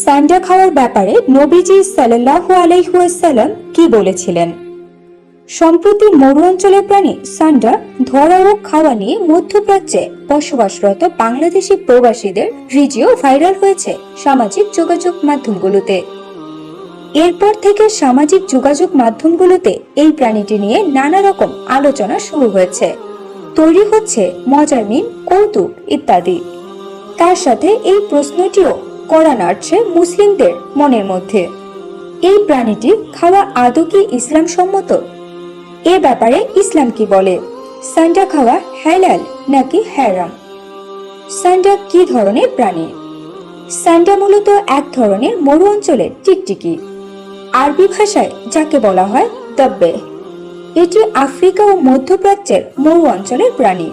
সান্ডা খাওয়ার ব্যাপারে নবীজি সাল্লাল্লাহু আলাইহি ওয়াসাল্লাম কি বলেছিলেন? সম্প্রতি মরু অঞ্চলের প্রাণী সান্ডা ধরা ও খাওয়া নিয়ে মধ্যপ্রাচ্যে বসবাসরত বাংলাদেশি প্রবাসীদের ভিডিও ভাইরাল হয়েছে সামাজিক যোগাযোগ মাধ্যমগুলোতে। এরপর থেকে সামাজিক যোগাযোগ মাধ্যমগুলোতে এই প্রাণীটি নিয়ে নানা রকম আলোচনা শুরু হয়েছে। তৈরি হচ্ছে মজার মিম, কৌতুক ইত্যাদি। তার সাথে এই প্রশ্নটিও কড়া নাড়ছে মুসলিমদের মনের মধ্যে। এই প্রাণীটি খাওয়া আদৌ কি ইসলাম সম্মত এ ব্যাপারে ইসলাম কি বলে? সান্ডা খাওয়া হ্যালাল নাকি হ্যারাম সান্ডা কি ধরনের প্রাণী? সান্ডা মূলত এক ধরনের মরু অঞ্চলের টিকটিকি। আরবি ভাষায় যাকে বলা হয় দব্বে। এটি আফ্রিকা ও মধ্যপ্রাচ্যের মরু অঞ্চলের প্রাণী।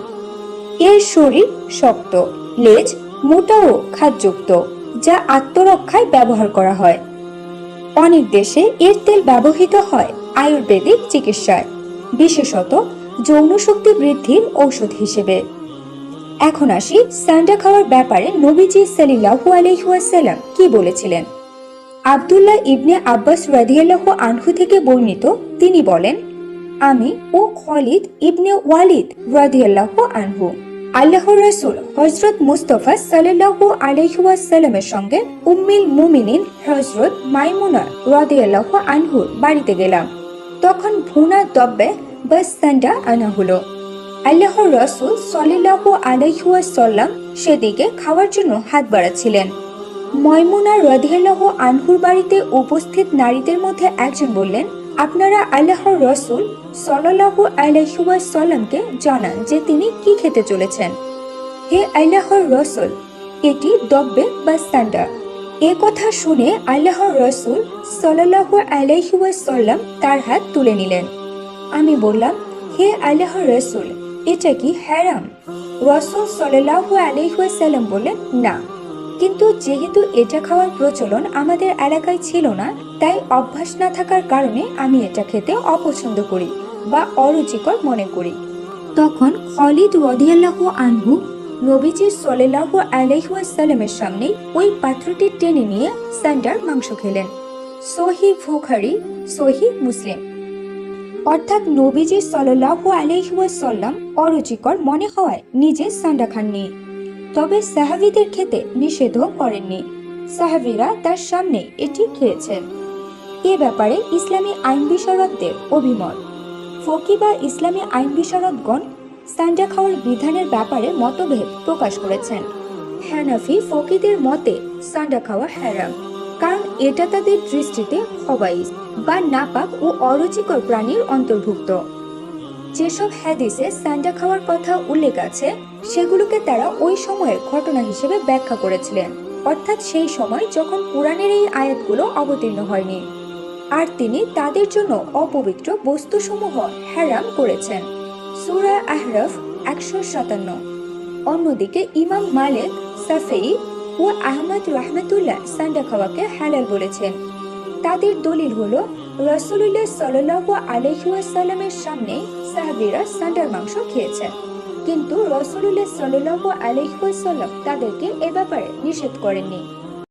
এর শরীর শক্ত, লেজ মোটা ও খাদযুক্ত। যা আত্মরক্ষায় ব্যবহার করা হয়। অনেক দেশে এর তেল ব্যবহৃত হয় আয়ুর্বেদিক চিকিৎসায়, বিশেষত যৌন শক্তি বৃদ্ধির ঔষধ হিসেবে। এখন আসি স্যান্ডা খাওয়ার ব্যাপারে নবীজি সাল্লাল্লাহু আলাইহি ওয়াসাল্লাম কি বলেছিলেন? আব্দুল্লাহ ইবনে আব্বাস রাদিয়াল্লাহু আনহু থেকে বর্ণিত তিনি বলেন, আমি ও খালিদ ইবনে ওয়ালিদ রাদিয়াল্লাহু আনহু আল্লাহর রাসূল হযরত মুস্তাফা সাল্লাল্লাহু আলাইহি ওয়াসাল্লামের সঙ্গে উম্মিল মুমিনিন হযরত মাইমুনা রাদিয়াল্লাহু আনহুর বাড়িতে গেলাম। তখন ভুনা দব্বে বা সান্ডা আনা হলো। আল্লাহর রসুল সাল্লাল্লাহু আলাইহি ওয়াসাল্লাম সেদিকে খাওয়ার জন্য হাত বাড়াচ্ছিলেন। ময়মুনা রদিয়াল্লাহ আনহুর বাড়িতে উপস্থিত নারীদের মধ্যে একজন বললেন আপনারা আল্লাহর রসুল সাল্লাল্লাহু আলাইহি ওয়াসাল্লামকে জানান যে তিনি কি খেতে চলেছেন। হে আল্লাহর রসুল, এটি দব্বে বা সান্ডা এ কথা শুনে আল্লাহর রসুল সাল্লাল্লাহু আলাইহি ওয়াসাল্লাম তার হাত তুলে নিলেন। আমি বললাম, হে আল্লাহর রসুল, এটা কি হ্যারাম রসুল সাল্লাল্লাহু আলাইহি ওয়াসাল্লাম বললেন, না। কিন্তু যেহেতু এটা খাওয়ার প্রচলন আমাদের এলাকায় ছিল না, তাই অভ্যাস না থাকার কারণে আমি এটা খেতে অপছন্দ করি বা অরুচিকর মনে করি। তখন খলিদ রদিয়াল্লাহু আনহু নবীজি সাল্লাল্লাহু আলাইহি ওয়াসাল্লামের সামনে ওই পাত্রটি টেনে নিয়ে স্যান্ডার মাংস খেলেন। সহি বুখারী, সহি মুসলিম। অর্থাৎ নবীজি সাল্লাল্লাহু আলাইহি ওয়াসাল্লাম অরুচিকর মনে হওয়ায় নিজে সান্ডা খাননি। তবে সাহাবিদের খেতে নিষেধও করেননি। সাহাবিরা তার সামনে এটি খেয়েছেন। এ ব্যাপারে ইসলামী আইন বিশারদদের অভিমত। ফকি বা ইসলামী আইন বিশারদগণ সান্ডা খাওয়ার বিধানের ব্যাপারে মতভেদ প্রকাশ করেছেন। হ্যানাফি ফকিদের মতে সান্ডা খাওয়া হ্যারাম কারণ এটা তাদের দৃষ্টিতে হবাইস বা নাপাক ও অরুচিকর প্রাণীর অন্তর্ভুক্ত। যেসব হ্যাদিসে সান্ডা খাওয়ার কথা উল্লেখ আছে, সেগুলোকে তারা ওই সময়ের ঘটনা হিসেবে ব্যাখ্যা করেছিলেন। অর্থাৎ সেই সময় যখন কোরআনের এই আয়াতগুলো অবতীর্ণ হয়নি, আর তিনি তাদের জন্য অপবিত্র বস্তুসমূহ হ্যারাম করেছেন। সুরা আহরফ একশো সাতান্ন। অন্যদিকে ইমাম মালিক সাফেই ও আহমদ রহমতুল্লাহ সান্ডা খাওয়াকে হালাল বলেছেন। তাদের দলিল হলো রসুল্লাহ সাল্লাহ আলহিউসাল্লামের সামনে সাহাবিরা সান্ডার মাংস খেয়েছেন কিন্তু রসুল্লাহ সাল্লাহ আলহ্লাম তাদেরকে এ ব্যাপারে নিষেধ করেননি।